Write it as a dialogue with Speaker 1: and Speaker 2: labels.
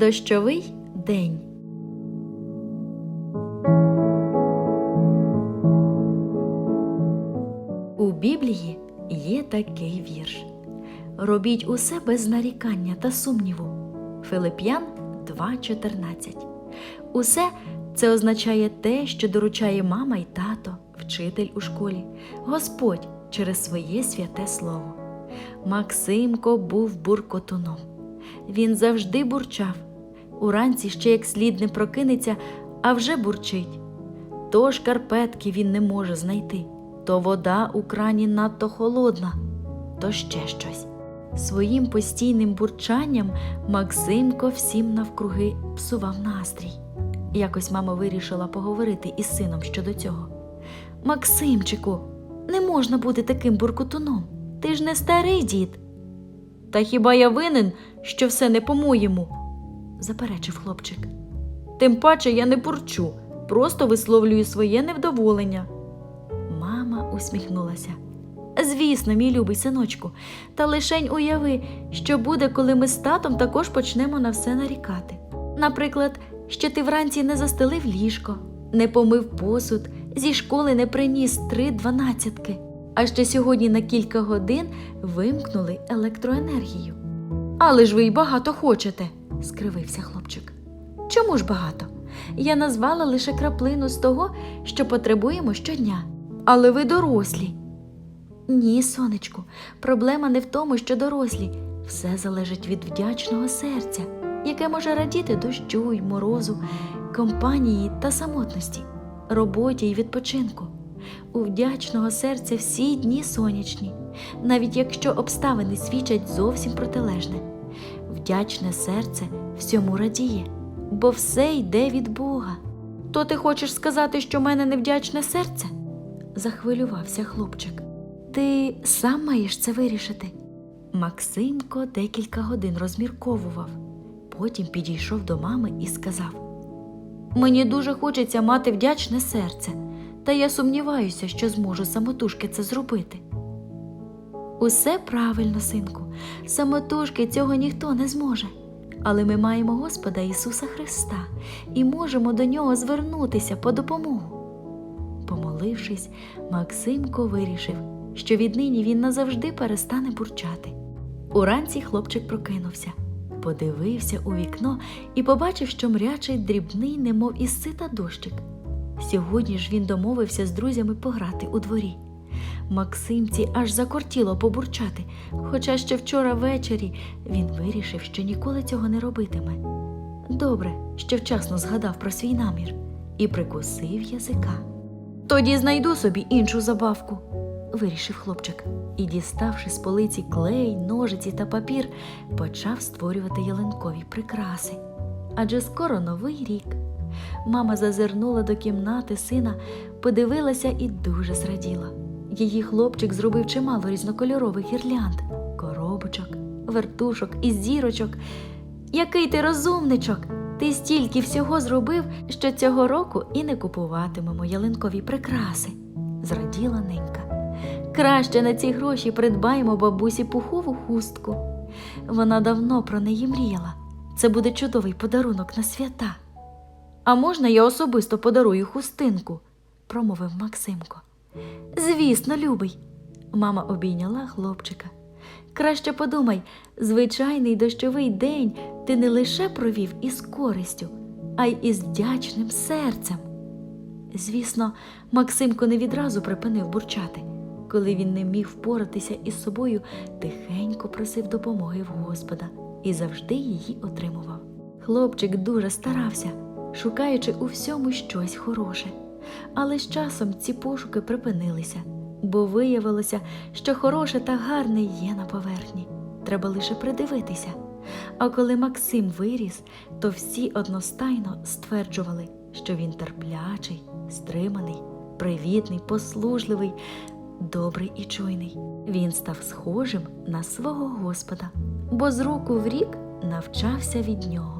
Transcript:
Speaker 1: Дощовий день. У Біблії є такий вірш. Робіть усе без нарікання та сумніву. Филип'ян 2.14. Усе це означає те, що доручає мама й тато, вчитель у школі, Господь через своє святе слово. Максимко був буркотуном. Він завжди бурчав. Уранці ще як слід не прокинеться, а вже бурчить. То шкарпетки він не може знайти, то вода у крані надто холодна, то ще щось. Своїм постійним бурчанням Максимко всім навкруги псував настрій. Якось мама вирішила поговорити із сином щодо цього. Максимчику, не можна бути таким буркотуном. Ти ж не старий дід. Та хіба я винен, що все не по-моєму? Заперечив хлопчик. Тим паче я не бурчу, просто висловлюю своє невдоволення. Мама усміхнулася. Звісно, мій любий синочку, та лишень уяви, що буде, коли ми з татом також почнемо на все нарікати. Наприклад, що ти вранці не застелив ліжко, не помив посуд, зі школи не приніс три дванадцятки, а ще сьогодні на кілька годин вимкнули електроенергію. Але ж ви й багато хочете, скривився хлопчик. Чому ж багато? Я назвала лише краплину з того, що потребуємо щодня. Але ви дорослі. Ні, сонечку, проблема не в тому, що дорослі. Все залежить від вдячного серця, яке може радіти дощу й морозу, компанії та самотності, роботі й відпочинку. У вдячного серця всі дні сонячні, навіть якщо обставини свідчать зовсім протилежне. Вдячне серце всьому радіє, бо все йде від Бога. То ти хочеш сказати, що в мене невдячне серце? захвилювався хлопчик. Ти сам маєш це вирішити. Максимко декілька годин розмірковував, потім підійшов до мами і сказав: Мені дуже хочеться мати вдячне серце, та я сумніваюся, що зможу самотужки це зробити. Усе правильно, синку, самотужки цього ніхто не зможе. Але ми маємо Господа Ісуса Христа і можемо до нього звернутися по допомогу. Помолившись, Максимко вирішив, що віднині він назавжди перестане бурчати. Уранці хлопчик прокинувся, подивився у вікно і побачив, що мрячий дрібний, немов із сита дощик. Сьогодні ж він домовився з друзями пограти у дворі. Максимці аж закортіло побурчати, хоча ще вчора ввечері він вирішив, що ніколи цього не робитиме. Добре, що вчасно згадав про свій намір і прикусив язика. Тоді знайду собі іншу забавку, вирішив хлопчик і, діставши з полиці клей, ножиці та папір, почав створювати ялинкові прикраси. Адже скоро новий рік. Мама зазирнула до кімнати сина, подивилася і дуже зраділа. Її хлопчик зробив чимало різнокольорових гірлянд, коробочок, вертушок і зірочок. Який ти розумничок! Ти стільки всього зробив, що цього року і не купуватимемо ялинкові прикраси, зраділа ненька. Краще на ці гроші придбаємо бабусі пухову хустку. Вона давно про неї мріяла. Це буде чудовий подарунок на свята. А можна я особисто подарую хустинку? промовив Максимко. Звісно, любий. Мама обійняла хлопчика. Краще подумай, звичайний дощовий день ти не лише провів із користю, а й із вдячним серцем. Звісно, Максимко не відразу припинив бурчати. Коли він не міг впоратися із собою, тихенько просив допомоги в Господа і завжди її отримував. Хлопчик дуже старався, шукаючи у всьому щось хороше. Але з часом ці пошуки припинилися, бо виявилося, що хороше та гарне є на поверхні. Треба лише придивитися. А коли Максим виріс, то всі одностайно стверджували, що він терплячий, стриманий, привітний, послужливий, добрий і чуйний. Він став схожим на свого Господа, бо з року в рік навчався від нього.